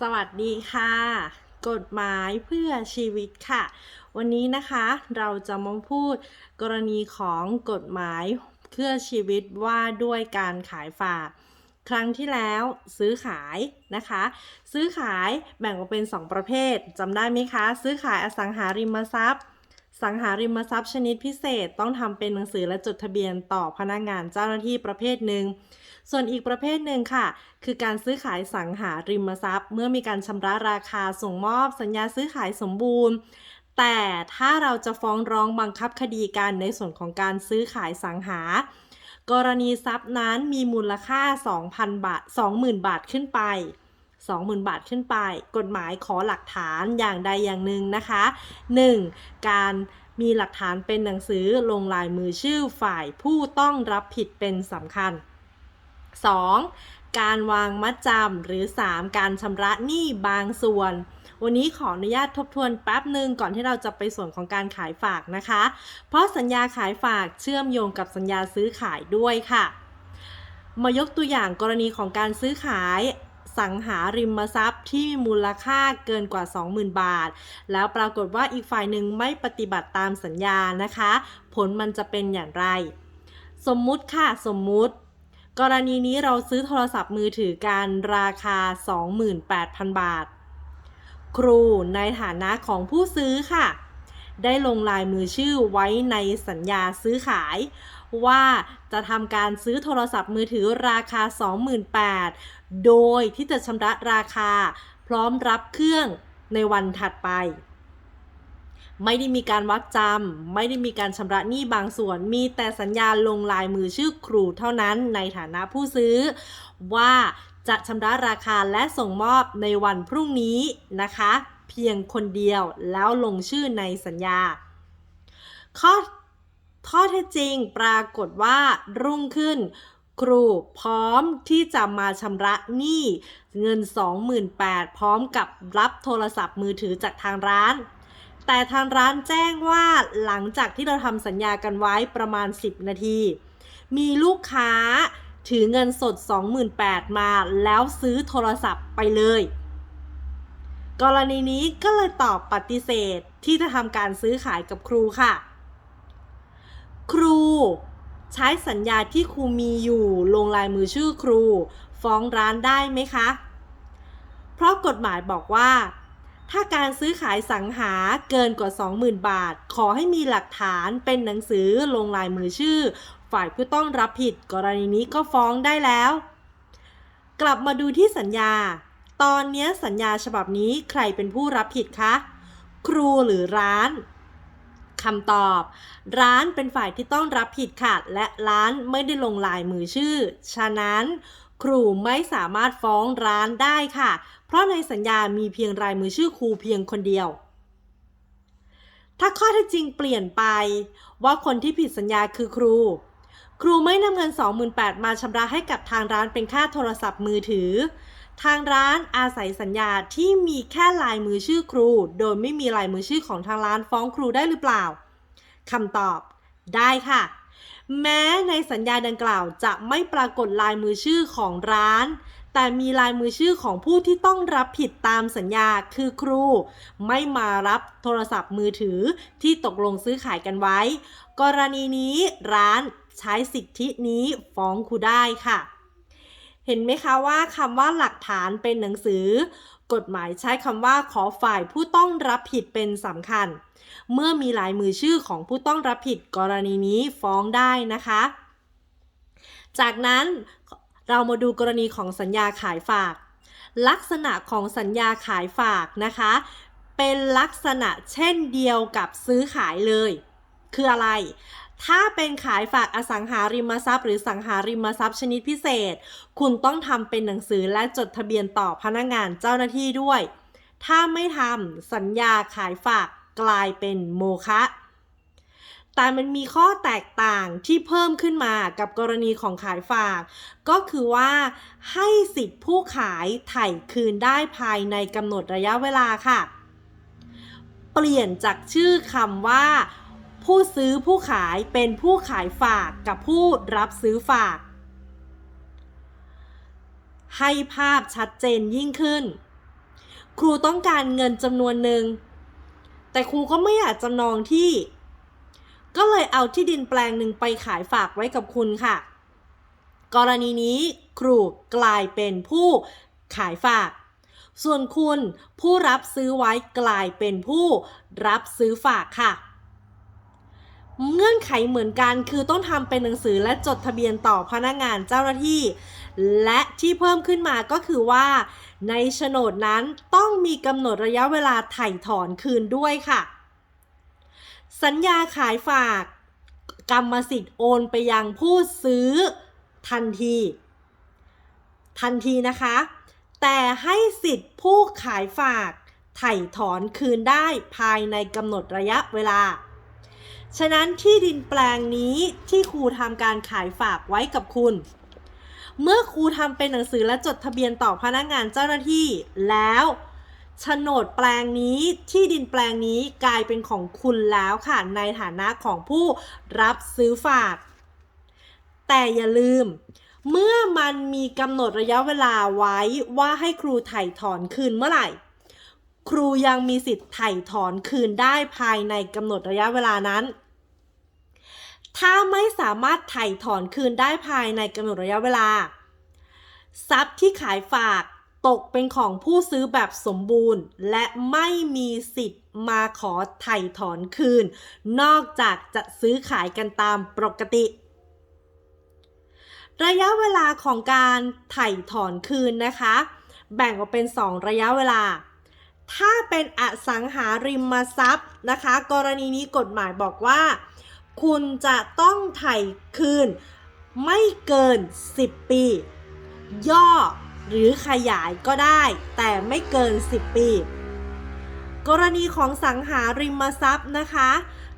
สวัสดีค่ะ กฎหมายเพื่อชีวิตค่ะ วันนี้นะคะเราจะมาพูดกรณีของกฎหมายเพื่อชีวิตว่าด้วยการขายฝาก ครั้งที่แล้วซื้อขายนะคะ ซื้อขายแบ่งออกเป็น 2 ประเภทจำได้ไหมคะ ซื้อขายอสังหาริมทรัพย์ สังหาริมทรัพย์ชนิดพิเศษต้องทำเป็นหนังสือและจดทะเบียนต่อพนักงานเจ้าหน้าที่ประเภทหนึ่ง ส่วนอีกประเภทหนึ่งค่ะ คือการซื้อขายสังหาริมทรัพย์ เมื่อมีการชำระราคาส่งมอบสัญญาซื้อขายสมบูรณ์ แต่ถ้าเราจะฟ้องร้องบังคับคดีกันในส่วนของการซื้อขายสังหา กรณีทรัพย์นั้นมีมูลค่า 2,000 บาท 20,000 บาทขึ้นไป 20,000 บาทขึ้นไป กฎหมายขอหลักฐานอย่างใดอย่างหนึ่งนะคะ 1. การมีหลักฐานเป็นหนังสือลงลายมือชื่อฝ่ายผู้ต้องรับผิดเป็นสำคัญ 2. การวางมัดจำหรือ 3. การชำระหนี้บางส่วน วันนี้ขออนุญาตทบทวนแป๊บหนึ่งก่อนที่เราจะไปส่วนของการขายฝากนะคะ เพราะสัญญาขายฝากเชื่อมโยงกับสัญญาซื้อขายด้วยค่ะ มายกตัวอย่างกรณีของการซื้อขาย สังหาริมทรัพย์ที่มีมูลค่าเกินกว่า 20,000 บาท แล้วปรากฏว่าอีกฝ่ายหนึ่งไม่ปฏิบัติตามสัญญานะคะ ผลมันจะเป็นอย่างไร สมมุติค่ะสมมุติ กรณีนี้เราซื้อโทรศัพท์มือถือกันราคา 28,000 บาท ครูในฐานะของผู้ซื้อค่ะ ได้ลงลายมือชื่อไว้ในสัญญาซื้อขาย ว่าจะทำการซื้อโทรศัพท์มือถือราคา 28,000 โดยที่จะชำระราคาพร้อมรับเครื่องในวันถัดไป ไม่ได้มีการวัดจำไม่ได้มีการชำระหนี้บางส่วน มีแต่สัญญาลงลายมือชื่อครูเท่านั้นในฐานะผู้ซื้อ ว่าจะชำระราคาและส่งมอบในวันพรุ่งนี้นะคะ เพียงคนเดียวแล้วลงชื่อในสัญญา ข้อข้อเท็จจริงปรากฏว่ารุ่งขึ้น ครูพร้อมที่จะมาชำระหนี้เงิน 28,000 พร้อมกับรับโทรศัพท์มือถือจากทางร้าน แต่ทางร้านแจ้งว่าหลังจากที่เราทำสัญญากันไว้ประมาณ 10 นาที มีลูกค้าถือเงินสด 28,000 มาแล้วซื้อโทรศัพท์ไปเลย กรณีนี้ก็เลยตอบปฏิเสธที่จะทำการซื้อขายกับครูค่ะ ครูใช้สัญญาที่ครูมีอยู่ลงลายมือชื่อครู ฟ้องร้านได้ไหมคะ เพราะกฎหมายบอกว่า ถ้าการซื้อขายสังหาเกินกว่า 20,000 บาท ขอให้มีหลักฐานเป็นหนังสือลงลายมือชื่อ ฝ่ายผู้ต้องรับผิดกรณีนี้ก็ฟ้องได้แล้ว กลับมาดูที่สัญญา ตอนนี้สัญญาฉบับนี้ใครเป็นผู้รับผิดคะ ครูหรือร้านคำตอบ ร้านเป็นฝ่ายที่ต้องรับผิดค่ะ และร้านไม่ได้ลงลายมือชื่อ ฉะนั้นครูไม่สามารถฟ้องร้านได้ค่ะ เพราะในสัญญามีเพียงลายมือชื่อครูเพียงคนเดียว ถ้าข้อเท็จจริงเปลี่ยนไป ว่าคนที่ผิดสัญญาคือครู ครูไม่นำเงิน 28,000มาชำระให้กับทางร้านเป็นค่าโทรศัพท์มือถือ ทางร้านอาศัยสัญญาที่มีแค่ลายมือชื่อครู โดยไม่มีลายมือชื่อของทางร้านฟ้องครูได้หรือเปล่าคำตอบ ได้ค่ะ แม้ในสัญญาดังกล่าวจะไม่ปรากฏลายมือชื่อของร้าน แต่มีลายมือชื่อของผู้ที่ต้องรับผิดตามสัญญาคือครู ไม่มารับโทรศัพท์มือถือที่ตกลงซื้อขายกันไว้ กรณีนี้ร้านใช้สิทธินี้ฟ้องครูได้ค่ะ เห็นไหมคะว่าคำว่าหลักฐานเป็นหนังสือ กฎหมายใช้คำว่าขอฝ่ายผู้ต้องรับผิดเป็นสำคัญ เมื่อมีลายมือชื่อของผู้ต้องรับผิดกรณีนี้ฟ้องได้นะคะ จากนั้นเรามาดูกรณีของสัญญาขายฝาก ลักษณะของสัญญาขายฝากนะคะ เป็นลักษณะเช่นเดียวกับซื้อขายเลย คืออะไร ถ้าเป็นขายฝากอสังหาริมทรัพย์ หรือสังหาริมทรัพย์ชนิดพิเศษ คุณต้องทำเป็นหนังสือและจดทะเบียนต่อพนักงานเจ้าหน้าที่ด้วย ถ้าไม่ทำสัญญาขายฝากกลายเป็นโมฆะแต่มันมีข้อแตกต่างที่เพิ่มขึ้นมากับกรณีของขายฝาก ก็คือว่าให้สิทธิผู้ขายไถ่คืนได้ภายในกำหนดระยะเวลาค่ะ เปลี่ยนจากชื่อคำว่า ผู้ซื้อผู้ขายเป็นผู้ขายฝากกับผู้รับซื้อฝาก ให้ภาพชัดเจนยิ่งขึ้น ครูต้องการเงินจำนวนหนึ่ง แต่ครูก็ไม่อยากจำนองที่ ก็เลยเอาที่ดินแปลงหนึ่งไปขายฝากไว้กับคุณค่ะ กรณีนี้ครูกลายเป็นผู้ขายฝาก ส่วนคุณผู้รับซื้อไว้กลายเป็นผู้รับซื้อฝากค่ะ เงื่อนไขเหมือนกันคือต้องทำเป็นหนังสือและจดทะเบียนต่อพนักงานเจ้าหน้าที่ และที่เพิ่มขึ้นมาก็คือว่า ในโฉนดนั้นต้องมีกำหนดระยะเวลาไถ่ถอนคืนด้วยค่ะ สัญญาขายฝากกรรมสิทธิ์โอนไปยังผู้ซื้อทันที ทันทีนะคะ แต่ให้สิทธิ์ผู้ขายฝากไถ่ถอนคืนได้ภายในกำหนดระยะเวลา ฉะนั้นที่ดินแปลงนี้ที่ครูทำการขายฝากไว้กับคุณ เมื่อครูทำเป็นหนังสือและจดทะเบียนต่อพนักงานเจ้าหน้าที่ แล้วโฉนดแปลงนี้ที่ดินแปลงนี้กลายเป็นของคุณแล้วค่ะ ในฐานะของผู้รับซื้อฝาก แต่อย่าลืม เมื่อมันมีกำหนดระยะเวลาไว้ว่าให้ครูไถ่ถอนคืนเมื่อไหร่ ครูยังมีสิทธิ์ไถ่ถอนคืนได้ภายในกำหนดระยะเวลานั้น ถ้าไม่สามารถไถ่ถอนคืนได้ภายในกำหนดระยะเวลา ทรัพย์ที่ขายฝากตกเป็นของผู้ซื้อแบบสมบูรณ์ และไม่มีสิทธิ์มาขอไถ่ถอนคืน นอกจากจะซื้อขายกันตามปกติ ระยะเวลาของการไถ่ถอนคืนนะคะ แบ่งออกเป็น 2 ระยะเวลา ถ้าเป็นอสังหาริมทรัพย์นะคะ กรณีนี้กฎหมายบอกว่า คุณจะต้องไถ่คืน ไม่เกิน 10 ปี ย่อหรือขยายก็ได้ แต่ไม่เกิน 10 ปี กรณีของสังหาริมทรัพย์นะคะ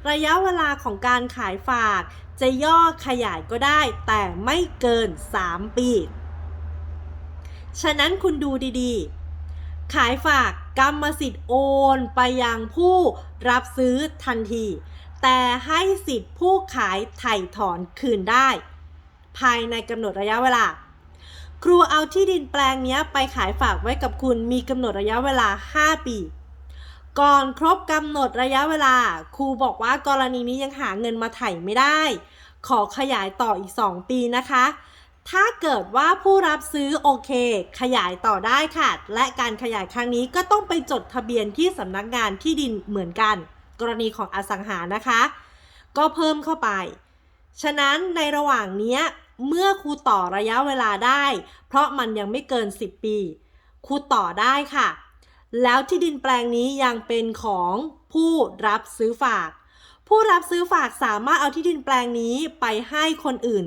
ระยะเวลาของการขายฝาก จะย่อขยายก็ได้ แต่ไม่เกิน 3 ปี ฉะนั้นคุณดูดีๆ ขายฝากกรรมสิทธิ์โอนไปยังผู้รับซื้อทันที แต่ให้สิทธิ์ผู้ขายไถ่ถอนคืนได้ ภายในกำหนดระยะเวลา ครูเอาที่ดินแปลงนี้ไปขายฝากไว้กับคุณมีกำหนดระยะเวลา 5 ปี ก่อนครบกำหนดระยะเวลา ครูบอกว่ากรณีนี้ยังหาเงินมาไถ่ไม่ได้ ขอขยายต่ออีก 2 ปีนะคะถ้าเกิดว่าผู้รับซื้อโอเค ขยายต่อได้ค่ะ และการขยายครั้งนี้ก็ต้องไปจดทะเบียนที่สำนักงานที่ดินเหมือนกัน กรณีของอสังหานะคะ ก็เพิ่มเข้าไป ฉะนั้นในระหว่างนี้เมื่อครูต่อระยะเวลาได้ เพราะมันยังไม่เกิน 10 ปีครูต่อได้ค่ะ แล้วที่ดินแปลงนี้ยังเป็นของผู้รับซื้อฝาก ผู้รับซื้อฝากสามารถเอาที่ดินแปลงนี้ไปให้คนอื่น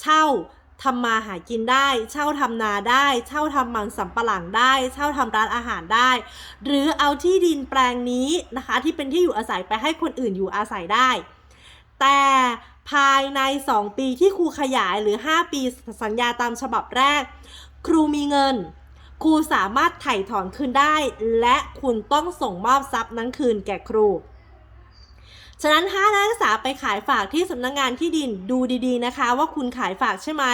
เช่า ทำมาหากินได้ เช่าทำนาได้ เช่าทำมันสำปะหลังได้ เช่าทำร้านอาหารได้ หรือเอาที่ดินแปลงนี้นะคะ ที่เป็นที่อยู่อาศัยไปให้คนอื่นอยู่อาศัยได้ แต่ภายใน 2 ปีที่ครูขยายหรือ 5 ปีสัญญาตามฉบับแรก ครูมีเงิน ครูสามารถไถ่ถอนคืนได้ และคุณต้องส่งมอบทรัพย์นั้นคืนแก่ครู ฉะนั้นถ้านักศึกษาไปขายฝากที่สำนักงงานที่ดินดูดีๆนะคะ ว่าคุณขายฝากใช่ไหม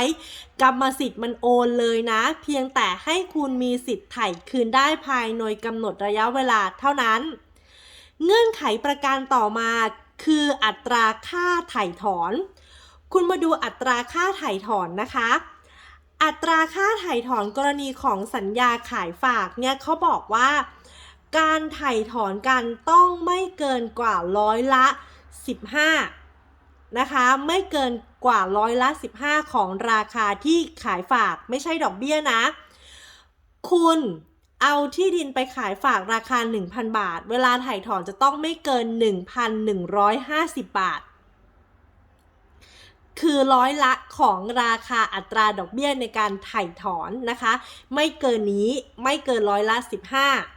กรรมสิทธิ์มันโอนเลยนะ เพียงแต่ให้คุณมีสิทธิ์ไถ่คืนได้ภายในกำหนดระยะเวลาเท่านั้น เงื่อนไขประการต่อมาคืออัตราค่าไถ่ถอน คุณมาดูอัตราค่าไถ่ถอนนะคะ อัตราค่าไถ่ถอนกรณีของสัญญาขายฝากเนี่ยเขาบอกว่า การไถ่ถอนกันต้องไม่เกินกว่าร้อยละ 15 นะคะ ไม่เกินกว่าร้อยละ 15 ของราคาที่ขายฝากไม่ใช่ดอกเบี้ยนะ คุณเอาที่ดินไปขายฝากราคา 1,000 บาท เวลาถ่ายถอนจะต้องไม่เกิน 1,150 บาท คือร้อยละของราคาอัตราดอกเบี้ยในการถ่ายถอนนะคะ ไม่เกินนี้ไม่เกินร้อยละ 15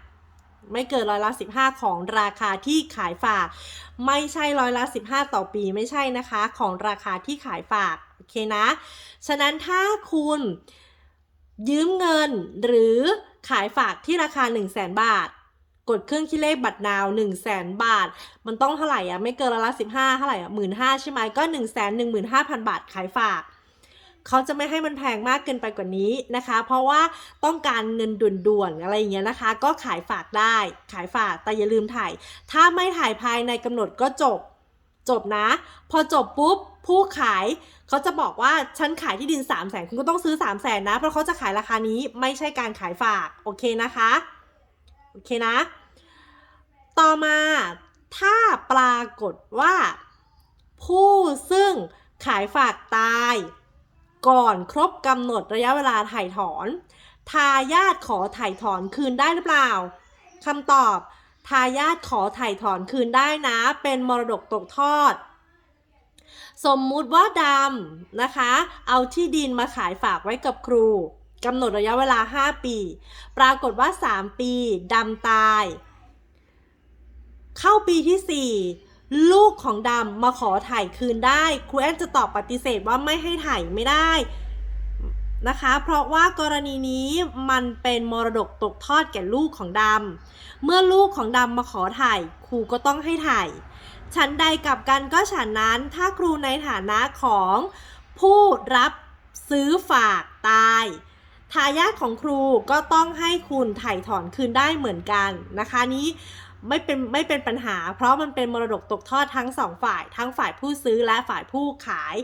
ไม่เกินร้อยละ 15 ของราคาที่ขายฝาก ไม่ใช่ร้อยละ 15 ต่อปีไม่ใช่นะคะ ของราคาที่ขายฝากโอเคนะ ฉะนั้นถ้าคุณยืมเงินหรือขายฝากที่ราคา 1 0 0 0 0แบาท กดเครื่องคิดเลขบัตรนาว 1 0 0 0 0แบาท มันต้องเท่าไหร่อะไม่เกินละละ 15เท่าไหร่อะหมื่นห้าใช่ไหมก็ 1 1 5 0 0 0 บาทขายฝาก เขาจะไม่ให้มันแพงมากเกินไปกว่านี้นะคะ เพราะว่าต้องการเงินด่วนๆอะไรอย่างเงี้ยนะคะ ก็ขายฝากได้ขายฝากแต่อย่าลืมถ่าย ถ้าไม่ถ่ายภายในกำหนดก็จบจบนะ พอจบปุ๊บผู้ขายเขาจะบอกว่าฉันขายที่ดิน 3 0 0แสนคุณก็ต้องซื้อ 3 0 0แสนนะ เพราะเขาจะขายราคานี้ไม่ใช่การขายฝาก โอเคนะคะ โอเคนะ ต่อมาถ้าปรากฏว่าผู้ซึ่งขายฝากตาย ก่อนครบกำหนดระยะเวลาถ่ายถอน ทายาทขอถ่ายถอนคืนได้หรือเปล่าคำตอบทายาทขอถ่ายถอนคืนได้นะ เป็นมรดกตกทอด สมมุติว่าดำนะคะ เอาที่ดินมาขายฝากไว้กับครูกำหนดระยะเวลา 5 ปี ปรากฏว่า 3 ปีดำตาย เข้าปีที่ 4 ลูกของดำมาขอถ่ายคืนได้ครูแอนจะตอบปฏิเสธว่าไม่ให้ถ่ายไม่ได้นะคะ เพราะว่ากรณีนี้มันเป็นมรดกตกทอดแก่ลูกของดำเมื่อลูกของดำมาขอถ่ายครูก็ต้องให้ถ่ายฉันใดกับกันก็ฉันนั้นถ้าครูในฐานะของผู้รับซื้อฝากตายทายาทของครูก็ต้องให้คุณถ่ายถอนคืนได้เหมือนกันนะคะนี้ ไม่เป็นไม่เป็นปัญหา เพราะมันเป็นมรดกตกทอดทั้งสองฝ่าย ทั้งฝ่ายผู้ซื้อและฝ่ายผู้ขาย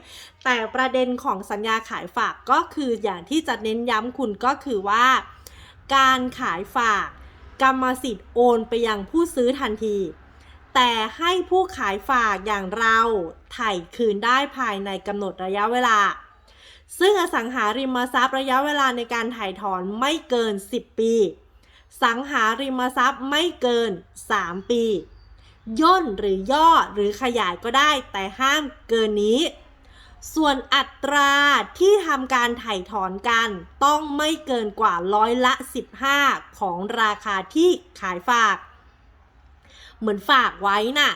แต่ประเด็นของสัญญาขายฝากก็คืออย่างที่จะเน้นย้ำคุณก็คือว่า การขายฝากกรรมสิทธิ์โอนไปยังผู้ซื้อทันที แต่ให้ผู้ขายฝากอย่างเราถ่ายคืนได้ภายในกำหนดระยะเวลา ซึ่งอสังหาริมทรัพย์ระยะเวลาในการถ่ายถอนไม่เกิน 10 ปี สังหาริมทรัพย์ไม่เกิน 3 ปี ย่นหรือย่อหรือขยายก็ได้แต่ห้ามเกินนี้ ส่วนอัตราที่ทำการถ่ายถอนกันต้องไม่เกินกว่าร้อยละ 15 ของราคาที่ขายฝาก เหมือนฝากไว้น่ะ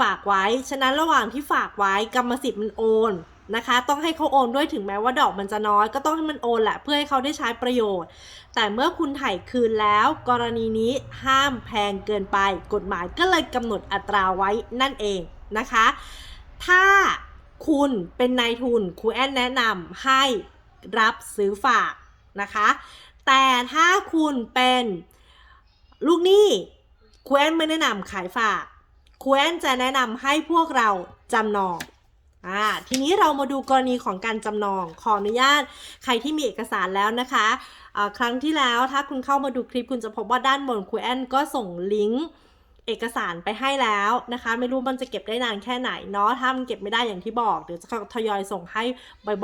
ฝากไว้ ฉะนั้นระหว่างที่ฝากไว้กรรมสิทธิ์มันโอน นะคะ ต้องให้เขาโอนด้วยถึงแม้ว่าดอกมันจะน้อย ก็ต้องให้มันโอนแหละเพื่อให้เขาได้ใช้ประโยชน์ แต่เมื่อคุณไถ่คืนแล้ว กรณีนี้ห้ามแพงเกินไป กฎหมายก็เลยกำหนดอัตราไว้นั่นเองนะคะ ถ้าคุณเป็นนายทุนครูแอนแนะนำให้รับซื้อฝากนะคะ แต่ถ้าคุณเป็นลูกหนี้ครูแอนไม่แนะนำขายฝากครูแอนจะแนะนำให้พวกเราจำนอง อ่าทีนี้เรามาดูกรณีของการจำนองขออนุญาตใครที่มีเอกสารแล้วนะคะครั้งที่แล้วถ้าคุณเข้ามาดูคลิปคุณจะพบว่าด้านบนครูแอนก็ส่งลิงก์เอกสารไปให้แล้วนะคะ ไม่รู้มันจะเก็บได้นานแค่ไหนเนาะถ้ามันเก็บไม่ได้อย่างที่บอกเดี๋ยวจะทยอยส่งให้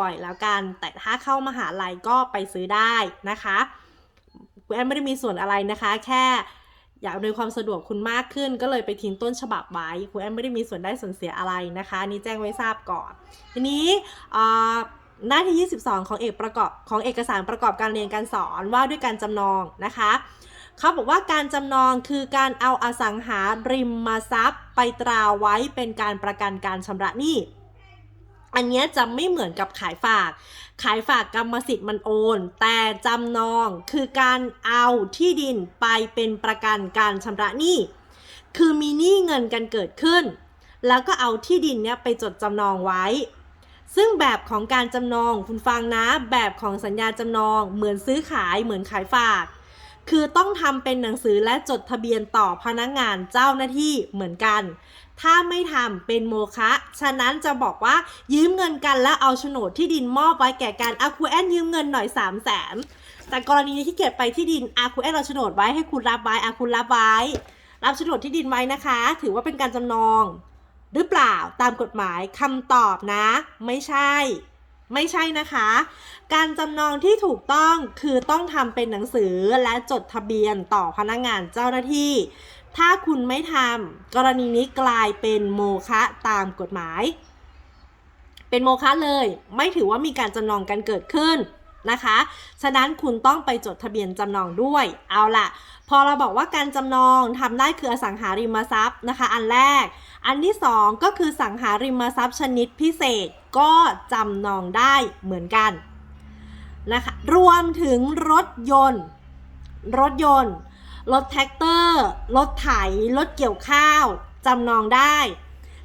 บ่อยๆ แล้วกัน แต่ถ้าเข้ามาหาลัยก็ไปซื้อได้นะคะคุณแอนไม่ได้มีส่วนอะไรนะคะ แค่ อยากอำนวยความสะดวกคุณมากขึ้น ก็เลยไปทิ้งต้นฉบับไว้คุณแอนไม่ได้มีส่วนได้ส่วนเสียอะไรนะคะนี่แจ้งไว้ทราบก่อน ทีนี้หน้าที่ 22 ของเอกประกอบของเอกสารประกอบการเรียนการสอนว่าด้วยการจำนองนะคะเขาบอกว่าการจำนองคือการเอาอสังหาริมทรัพย์ไปตราไว้เป็นการประกันการชำระหนี้ อันนี้จะไม่เหมือนกับขายฝาก ขายฝากกรรมสิทธิ์มันโอน แต่จำนองคือการเอาที่ดินไปเป็นประกันการชำระหนี้ คือมีหนี้เงินกันเกิดขึ้น แล้วก็เอาที่ดินเนี้ยไปจดจำนองไว้ ซึ่งแบบของการจำนองคุณฟังนะ แบบของสัญญาจำนอง เหมือนซื้อขายเหมือนขายฝาก คือต้องทำเป็นหนังสือและจดทะเบียนต่อพนักงานเจ้าหน้าที่เหมือนกัน ถ้าไม่ทำเป็นโมฆะฉะนั้นจะบอกว่ายืมเงินกันแล้วเอาโฉนดที่ดินมอบไว้แก่กันอาคูแอนยืมเงินหน่อย3 0 0แสนแต่กรณีที่เก็บไปที่ดินอาคูแอนเอาโฉนดไว้ให้คุณรับไว้อาคุณรับไว้ รับโฉนดที่ดินไว้นะคะ ถือว่าเป็นการจำนอง หรือเปล่าตามกฎหมายคำตอบนะ ไม่ใช่ ไม่ใช่นะคะ การจำนองที่ถูกต้องคือต้องทำเป็นหนังสือและจดทะเบียนต่อพนักงานเจ้าหน้าที่ ถ้าคุณไม่ทำกรณีนี้กลายเป็นโมฆะตามกฎหมาย เป็นโมฆะเลย ไม่ถือว่ามีการจำนองกันเกิดขึ้น นะคะ ฉะนั้นคุณต้องไปจดทะเบียนจำนองด้วย เอาล่ะ พอเราบอกว่าการจำนองทำได้คืออสังหาริมทรัพย์นะคะ อันแรก อันที่สองก็คือสังหาริมทรัพย์ชนิดพิเศษก็จำนองได้เหมือนกันนะคะ รวมถึงรถยนต์ รถยนต์ รถแท็กเตอร์ รถไถ รถเกี่ยวข้าว จำนองได้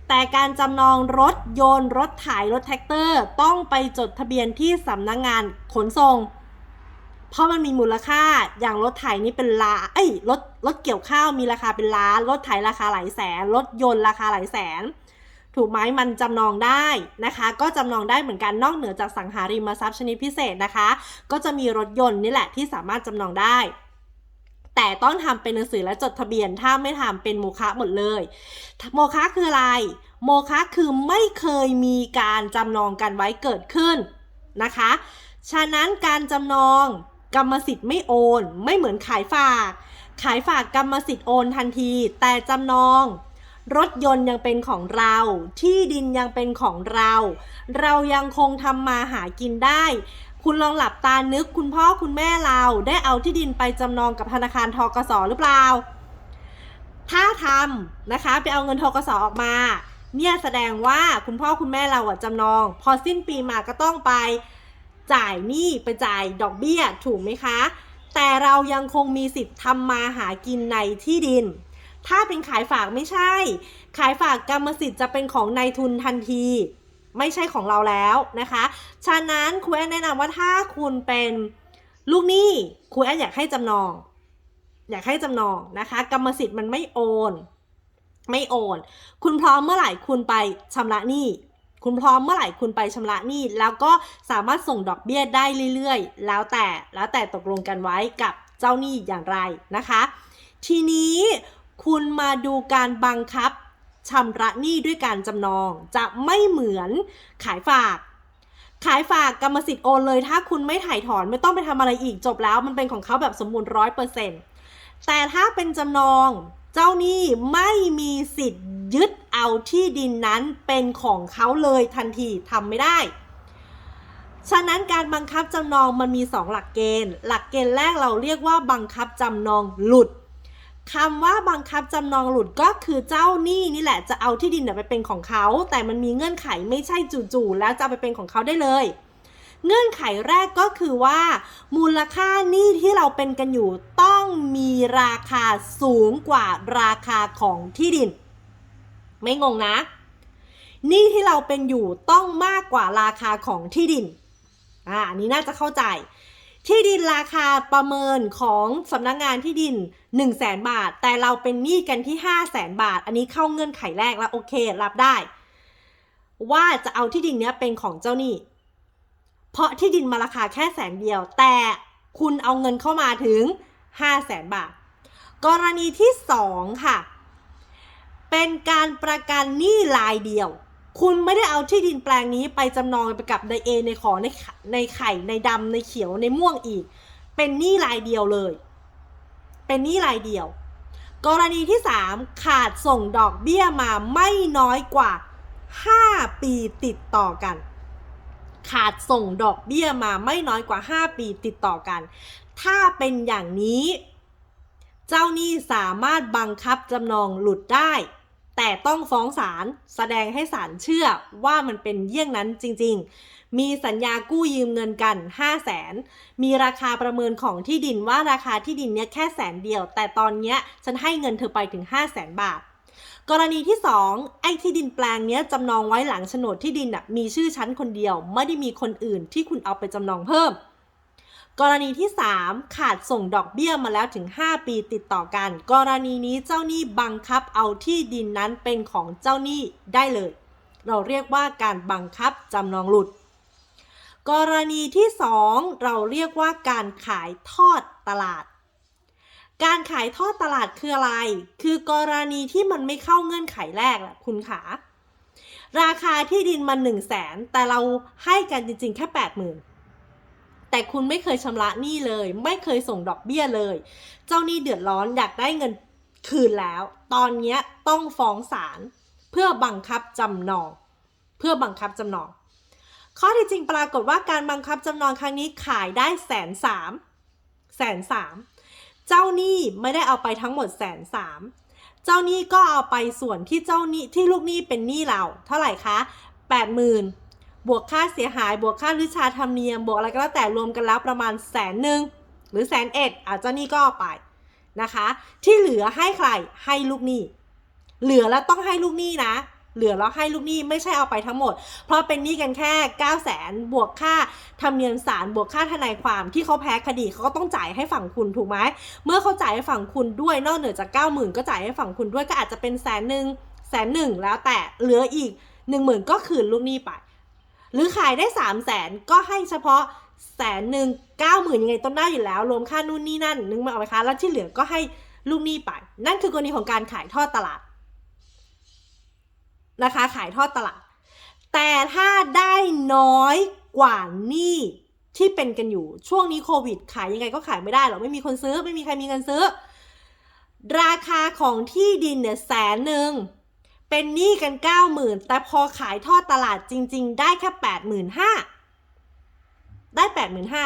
แต่การจำนองรถยนต์รถไถรถแท็กเตอร์ ต้องไปจดทะเบียนที่สำนักงงานขนส่ง เพราะมันมีมูลค่าอย่างรถไถนี่เป็นล้านเอ้ยรถรถเกี่ยวข้าวมีราคาเป็นล้านรถไถราคาหลายแสน รถยนต์ราคาหลายแสน ถูกไหมมันจำนองได้นะคะ ก็จำนองได้เหมือนกันนอกเหนือจากสังหาริมทรัพย์ชนิดพิเศษนะคะ ก็จะมีรถยนต์นี่แหละที่สามารถจำนองได้ แต่ต้องทำเป็นหนังสือและจดทะเบียน ถ้าไม่ทำเป็นโมฆะหมดเลย โมฆะคืออะไร โมฆะคือไม่เคยมีการจำนองกันไว้เกิดขึ้นนะคะ ฉะนั้นการจำนองกรรมสิทธิ์ไม่โอน ไม่เหมือนขายฝาก ขายฝากกรรมสิทธิ์โอนทันที แต่จำนอง รถยนต์ยังเป็นของเรา ที่ดินยังเป็นของเรา เรายังคงทำมาหากินได้ คุณลองหลับตานึกคุณพ่อคุณแม่เราได้เอาที่ดินไปจำนองกับธนาคารทกสหรือเปล่า ถ้าทำนะคะไปเอาเงินทกสออกมา เนี่ยแสดงว่าคุณพ่อคุณแม่เราอะจำนอง พอสิ้นปีมาก็ต้องไปจ่ายหนี้ไปจ่ายดอกเบี้ยถูกไหมคะ แต่เรายังคงมีสิทธิ์ทำมาหากินในที่ดิน ถ้าเป็นขายฝากไม่ใช่ ขายฝากกรรมสิทธิ์จะเป็นของนายทุนทันที ไม่ใช่ของเราแล้วนะคะ ฉะนั้นครูแอนแนะนำว่าถ้าคุณเป็นลูกหนี้ครูแอนอยากให้จำนอง อยากให้จำนองนะคะ กรรมสิทธิ์มันไม่โอน ไม่โอน คุณพร้อมเมื่อไหร่คุณไปชำระหนี้คุณพร้อมเมื่อไหร่คุณไปชำระหนี้แล้วก็สามารถส่งดอกเบี้ยได้เรื่อยๆ แล้วแต่แล้วแต่ตกลงกันไว้กับเจ้าหนี้อย่างไรนะคะ ทีนี้คุณมาดูการบังคับ ชำระหนี้ด้วยการจำนองจะไม่เหมือนขายฝาก ขายฝากกรรมสิทธิ์โอนเลย ถ้าคุณไม่ถ่ายถอนไม่ต้องไปทำอะไรอีกจบแล้ว มันเป็นของเขาแบบสมบูรณ์ร้อยเปอร์เซ็นต์แต่ถ้าเป็นจำนองเจ้าหนี้ไม่มีสิทธิ์ยึดเอาที่ดินนั้นเป็นของเขาเลยทันทีทำไม่ได้ ฉะนั้นการบังคับจำนองมันมี 2 หลักเกณฑ์ หลักเกณฑ์แรกเราเรียกว่าบังคับจำนองหลุด คำว่าบังคับจำนองหลุดก็คือเจ้าหนี้นี่แหละจะเอาที่ดินไปเป็นของเขา แต่มันมีเงื่อนไขไม่ใช่จู่ๆแล้วจะไปเป็นของเขาได้เลย เงื่อนไขแรกก็คือว่า มูลค่าหนี้ที่เราเป็นกันอยู่ต้องมีราคาสูงกว่าราคาของที่ดิน ไม่งงนะหนี้ที่เราเป็นอยู่ต้องมากกว่าราคาของที่ดินอ่าอันนี้น่าจะเข้าใจ ที่ดินราคาประเมินของสำนักงงานที่ดิน 1 0 0 0 0แบาท แต่เราเป็นหนี้กันที่ 5 0 0แสนบาท อันนี้เข้าเงื่อนไขแรกแล้วโอเค รับได้ ว่าจะเอาที่ดินเนี้ยเป็นของเจ้าหนี้ เพราะที่ดินมาราคาแค่แสนเดียว แต่คุณเอาเงินเข้ามาถึง 5 0 0แสนบาท กรณีที่ 2 ค่ะ เป็นการประกันหนี้รายเดียว คุณไม่ได้เอาที่ดินแปลงนี้ไปจำนองไปกับในเอในขอในในไข่ในดำในเขียวในม่วงอีก เป็นหนี้รายเดียวเลย เป็นหนี้รายเดียว กรณีที่ 3 ขาดส่งดอกเบี้ยมาไม่น้อยกว่า 5 ปีติดต่อกัน ขาดส่งดอกเบี้ยมาไม่น้อยกว่า 5 ปีติดต่อกัน ถ้าเป็นอย่างนี้ เจ้าหนี้สามารถบังคับจำนองหลุดได้ แต่ต้องฟ้องศาลแสดงให้ศาลเชื่อว่ามันเป็นเยี่ยงนั้นจริง ๆ มีสัญญากู้ยืมเงินกัน 5 0 0แสนมีราคาประเมินของที่ดินว่าราคาที่ดินเนี้ยแค่แสนเดียว แต่ตอนเนี้ยฉันให้เงินเธอไปถึง 5 0 0แสนบาท กรณีที่ 2 ไอ้ที่ดินแปลงเนี้ยจำนองไว้หลังโฉนดที่ดินอะมีชื่อฉันคนเดียว ไม่ได้มีคนอื่นที่คุณเอาไปจำนองเพิ่ม กรณีที่ 3 ขาดส่งดอกเบี้ยมาแล้วถึง 5 ปีติดต่อกัน กรณีนี้เจ้าหนี้บังคับเอาที่ดินนั้นเป็นของเจ้าหนี้ได้เลย เราเรียกว่าการบังคับจำนองหลุด กรณีที่ 2 เราเรียกว่าการขายทอดตลาด การขายทอดตลาดคืออะไร คือกรณีที่มันไม่เข้าเงื่อนไขแรกแหละคุณขาราคาที่ดินมัน1 0 0 0 0แสนแต่เราให้กันจริงๆแค่ 80,000 แต่คุณไม่เคยชำระหนี้เลย ไม่เคยส่งดอกเบี้ยเลย เจ้าหนี้เดือดร้อนอยากได้เงินคืนแล้ว ตอนเนี้ยต้องฟ้องศาลเพื่อบังคับจำนอง เพื่อบังคับจำนอง ข้อที่จริงปรากฏว่าการบังคับจำนองครั้งนี้ขายได้แสนสามแสนสามเจ้าหนี้ไม่ได้เอาไปทั้งหมดแสนสามเจ้าหนี้ก็เอาไปส่วนที่เจ้าหนี้ที่ลูกหนี้เป็นหนี้เรา เท่าไหร่คะแปดหมื่น บวกค่าเสียหาย บวกค่าวิชาธรรมเนียม บวกอะไรก็แล้วแต่รวมกันแล้วประมาณแสนหนึ่งหรือแสนเอ็ดอาจจะนี่ก็ไปนะคะ ที่เหลือให้ใครให้ลูกหนี้ เหลือแล้วต้องให้ลูกหนี้นะ เหลือแล้วให้ลูกหนี้ไม่ใช่เอาไปทั้งหมด เพราะเป็นหนี้กันแค่9 0 0 0 0 0บวกค่าธรรมเนียมศาลบวกค่าทนายความที่เขาแพ้คดีเขาก็ต้องจ่ายให้ฝั่งคุณถูกไหมเมื่อเขาจ่ายให้ฝั่งคุณด้วยนอกเหนือจาก 9 0,000 ก็จ่ายให้ฝั่งคุณด้วยก็อาจจะเป็นแสนหนึ่งแสนหนึ่งแล้วแต่เหลืออีก 1 0,000 ก็คืนลูกหนี้ไป หรือขายได้3 0 0แสนก็ให้เฉพาะแสนหนึ่งเก้าหมื่นยังไงต้นได้อยู่แล้ว รวมค่านู่นนี่นั่นนึกมาเอาไหมคะแล้วที่เหลือก็ให้ลูกหนี้ไป นั่นคือกรณีของการขายทอดตลาดนะคะขายทอดตลาด แต่ถ้าได้น้อยกว่าหนี้ที่เป็นกันอยู่ช่วงนี้โควิด ขายยังไงก็ขายไม่ได้หรอกไม่มีคนซื้อ ไม่มีใครมีเงินซื้อ ราคาของที่ดินเนี่ยแสนหนึ่ง เป็นหนี้กันเก้าหมื่นแต่พอขายทอดตลาดจริง ๆ ได้แค่แปดหมื่นห้าได้แปดหมื่นห้า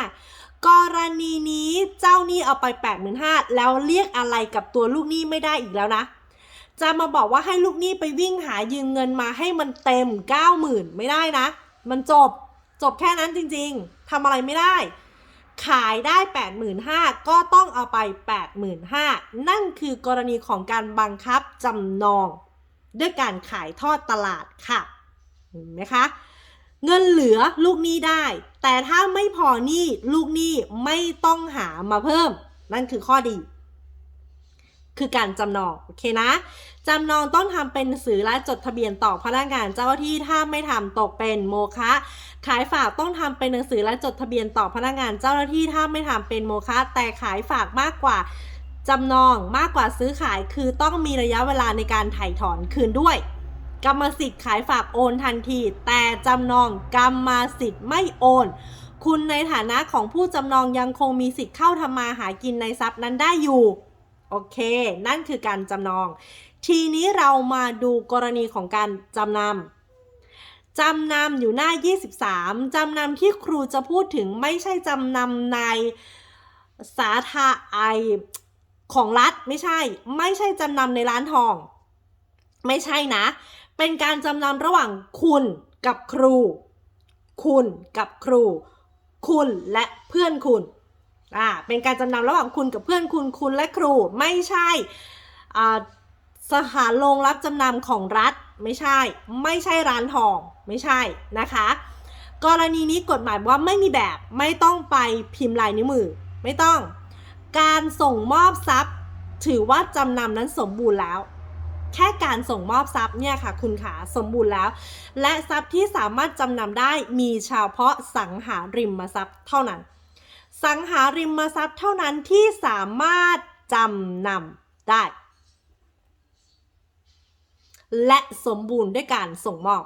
กรณีนี้เจ้าหนี้เอาไปแปดหมื่นห้าแล้วเรียกอะไรกับตัวลูกหนี้ไม่ได้อีกแล้วนะ จะมาบอกว่าให้ลูกหนี้ไปวิ่งหายืมเงินมาให้มันเต็มเก้าหมื่นไม่ได้นะ มันจบจบแค่นั้นจริงๆทำอะไรไม่ได้ ขายได้ 85,000 ก็ต้องเอาไป 85,000 นั่นคือกรณีของการบังคับจำนอง ด้วยการขายทอดตลาดค่ะเห็นไหมคะเงินเหลือลูกหนี้ได้ แต่ถ้าไม่พอหนี้ลูกหนี้ไม่ต้องหามาเพิ่ม นั่นคือข้อดี คือการจำนองโอเคนะจำนองต้องทำเป็นสื่อและจดทะเบียนต่อพนักงานเจ้าหน้าที่ถ้าไม่ทำตกเป็นโมฆะขายฝากต้องทำเป็นหนังสือและจดทะเบียนต่อพนักงานเจ้าหน้าที่ถ้าไม่ทำเป็นโมฆะแต่ขายฝากมากกว่า จำนองมากกว่าซื้อขายคือต้องมีระยะเวลาในการถ่ายถอนคืนด้วย กรรมสิทธิ์ขายฝากโอนทันที แต่จำนองกรรมสิทธิ์ไม่โอน คุณในฐานะของผู้จำนองยังคงมีสิทธิ์เข้าทำมาหากินในทรัพย์นั้นได้อยู่ โอเค นั่นคือการจำนอง ทีนี้เรามาดูกรณีของการจำนำจำนำอยู่หน้า 23 จำนำที่ครูจะพูดถึงไม่ใช่จำนำในสาธาไอ ของรัฐไม่ใช่ ไม่ใช่จำนำในร้านทอง ไม่ใช่นะ เป็นการจำนำระหว่างคุณกับครู คุณกับครู คุณและเพื่อนคุณอ่าเป็นการจำนำระหว่างคุณกับเพื่อนคุณคุณและครู ไม่ใช่อ่าสถานโรงรับจำนำของรัฐไม่ใช่ ไม่ใช่ร้านทอง ไม่ใช่นะคะ กรณีนี้กฎหมายว่าไม่มีแบบไม่ต้องไปพิมพ์ลายนิ้วมือ ไม่ต้อง การส่งมอบทรัพย์ ถือว่าจำนำนั้นสมบูรณ์แล้ว แค่การส่งมอบทรัพย์เนี่ยค่ะ คุณขาสมบูรณ์แล้ว และทรัพย์ที่สามารถจำนำได้มีเฉพาะสังหาริมทรัพย์เท่านั้น สังหาริมทรัพย์เท่านั้นที่สามารถจำนำได้ และสมบูรณ์ด้วยการส่งมอบ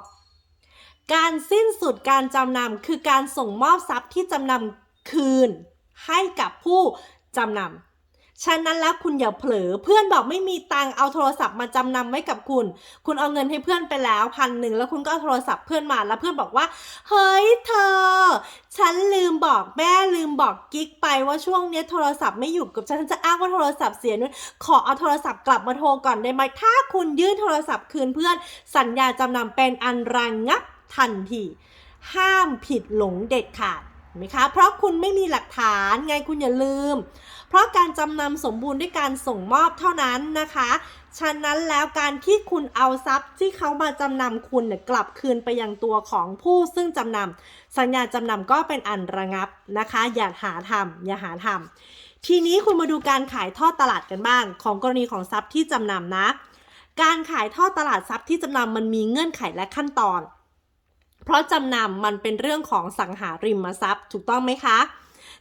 การสิ้นสุดการจำนำคือการส่งมอบทรัพย์ที่จำนำคืนให้กับผู้ จำนำฉะนั้นแล้วคุณอย่าเผลอเพื่อนบอกไม่มีตังเอาโทรศัพท์มาจำนำไว้กับคุณ คุณเอาเงินให้เพื่อนไปแล้วพันหนึ่งแล้วคุณก็เอาโทรศัพท์เพื่อนมาแล้วเพื่อนบอกว่า เฮ้ยเธอ ฉันลืมบอกแม่ลืมบอกกิ๊กไปว่าช่วงนี้โทรศัพท์ไม่อยู่กับฉันฉันจะอ้างว่าโทรศัพท์เสียนู่นขอเอาโทรศัพท์กลับมาโทรก่อนได้ไหมถ้าคุณยื่นโทรศัพท์คืนเพื่อน สัญญาจำนำเป็นอันระงงับทันทีห้ามผิดหลงเด็ดขาด ไหมคะ เพราะคุณไม่มีหลักฐานไงคุณอย่าลืม เพราะการจำนำสมบูรณ์ด้วยการส่งมอบเท่านั้นนะคะ ฉะนั้นแล้วการที่คุณเอาทรัพย์ที่เขามาจำนำคุณเนี่ยกลับคืนไปยังตัวของผู้ซึ่งจำนำสัญญาจำนำก็เป็นอันระงับนะคะ อย่าหาทำอย่าหาทำทีนี้คุณมาดูการขายทอดตลาดกันบ้าง ของกรณีของทรัพย์ที่จำนำนะ การขายทอดตลาดทรัพย์ที่จำนำมันมีเงื่อนไขและขั้นตอน เพราะจำนำมันเป็นเรื่องของสังหาริมทรัพย์ถูกต้องไหมคะ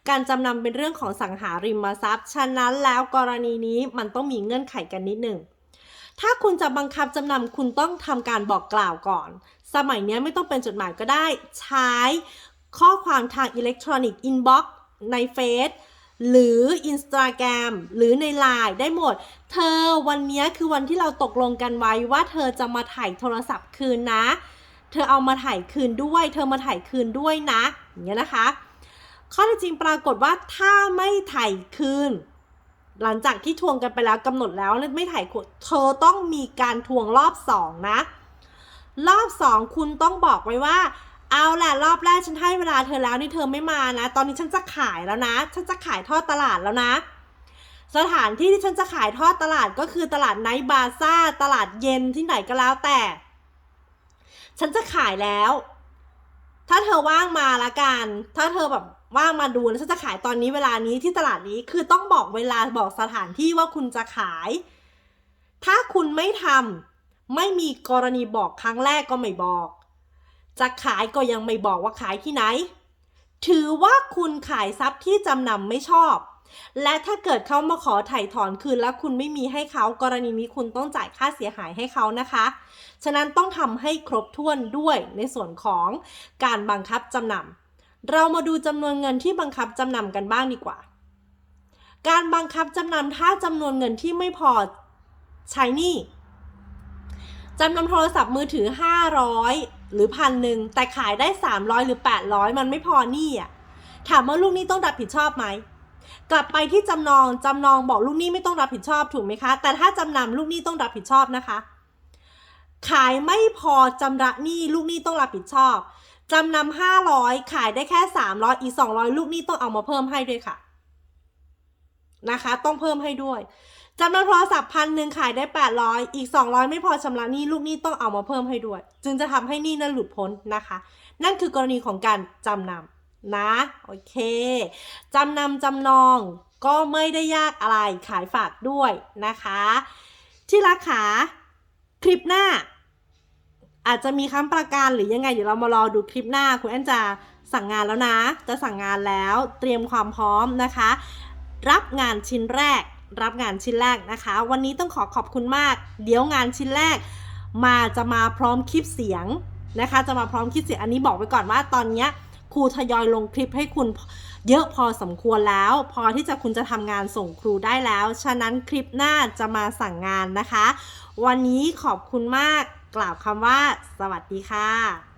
การจำนำเป็นเรื่องของสังหาริมทรัพย์ ฉะนั้นแล้วกรณีนี้มันต้องมีเงื่อนไขกันนิดหนึ่งถ้าคุณจะบังคับจำนำคุณต้องทำการบอกกล่าวก่อน สมัยนี้ไม่ต้องเป็นจดหมายก็ได้ ใช้ข้อความทางอิเล็กทรอนิกส์อินบ็อกซ์ในเฟซหรือ Instagram หรือใน Line ได้หมด เธอวันนี้คือวันที่เราตกลงกันไว้ว่าเธอจะมาถ่ายโทรศัพท์คืนนะ เธอเอามาถ่ายคืนด้วย เธอมาถ่ายคืนด้วยนะอย่างเงี้ยนะคะ ข้อเท็จจริงปรากฏว่าถ้าไม่ถ่ายคืน หลังจากที่ทวงกันไปแล้วกำหนดแล้วไม่ถ่ายคืนเธอต้องมีการทวงรอบสองนะ รอบสองคุณต้องบอกไว้ว่าเอาแหละรอบแรกฉันให้เวลาเธอแล้วนี่เธอไม่มานะ ตอนนี้ฉันจะขายแล้วนะ ฉันจะขายทอดตลาดแล้วนะ สถานที่ที่ฉันจะขายทอดตลาดก็คือตลาดไนท์บาซ่าตลาดเย็นที่ไหนก็แล้วแต่ ฉันจะขายแล้ว ถ้าเธอว่างมาละกัน ถ้าเธอแบบว่างมาดูแล้วฉันจะขายตอนนี้เวลานี้ที่ตลาดนี้คือต้องบอกเวลาบอกสถานที่ว่าคุณจะขาย ถ้าคุณไม่ทำไม่มีกรณีบอกครั้งแรกก็ไม่บอก จะขายก็ยังไม่บอกว่าขายที่ไหน ถือว่าคุณขายทรัพย์ที่จำนำไม่ชอบ และถ้าเกิดเขามาขอถ่ายถอนคืนแล้วคุณไม่มีให้เขากรณีนี้คุณต้องจ่ายค่าเสียหายให้เขานะคะ ฉะนั้นต้องทำให้ครบถ้วนด้วยในส่วนของการบังคับจำนำเรามาดูจำนวนเงินที่บังคับจำนำกันบ้างดีกว่า การบังคับจำนำถ้าจำนวนเงินที่ไม่พอใช้หนี้จำนำโทรศัพท์มือถือ 500 หรือพันหนึ่งแต่ขายได้ 300 หรือ 800 มันไม่พอหนี้อะถามว่าลูกนี้ต้องรับผิดชอบไหม กลับไปที่จำนอง จำนองบอกลูกหนี้ไม่ต้องรับผิดชอบถูกไหมคะ แต่ถ้าจำนำลูกหนี้ต้องรับผิดชอบนะคะ ขายไม่พอจำระหนี้ลูกหนี้ต้องรับผิดชอบ จำนำห้าร้อยขายได้แค่สามร้อยอีกสองร้อยลูกหนี้ต้องเอามาเพิ่มให้ด้วยค่ะ นะคะ ต้องเพิ่มให้ด้วยจำนำโทรศัพท์พันหนึ่งขายได้แปดร้อยอีกสองร้อยไม่พอชำระหนี้ลูกหนี้ต้องเอามาเพิ่มให้ด้วย จึงจะทำให้หนี้นั้นหลุดพ้นนะคะ นั่นคือกรณีของการจำนำ นะโอเคจำนำจำนองก็ไม่ได้ยากอะไรขายฝากด้วยนะคะ ที่รักขาคลิปหน้า อาจจะมีค้ำประกันหรือยังไง เดี๋ยวเรามารอดูคลิปหน้าคุณแอนจะสั่งงานแล้วนะ จะสั่งงานแล้วเตรียมความพร้อมนะคะ รับงานชิ้นแรก รับงานชิ้นแรกนะคะ วันนี้ต้องขอขอบคุณมาก เดี๋ยวงานชิ้นแรก มาจะมาพร้อมคลิปเสียงนะคะ จะมาพร้อมคลิปเสียงอันนี้บอกไว้ก่อนว่าตอนเนี้ย ครูทยอยลงคลิปให้คุณเยอะพอสมควรแล้ว พอที่จะคุณจะทำงานส่งครูได้แล้ว ฉะนั้นคลิปหน้าจะมาสั่งงานนะคะ วันนี้ขอบคุณมากกล่าวคำว่า สวัสดีค่ะ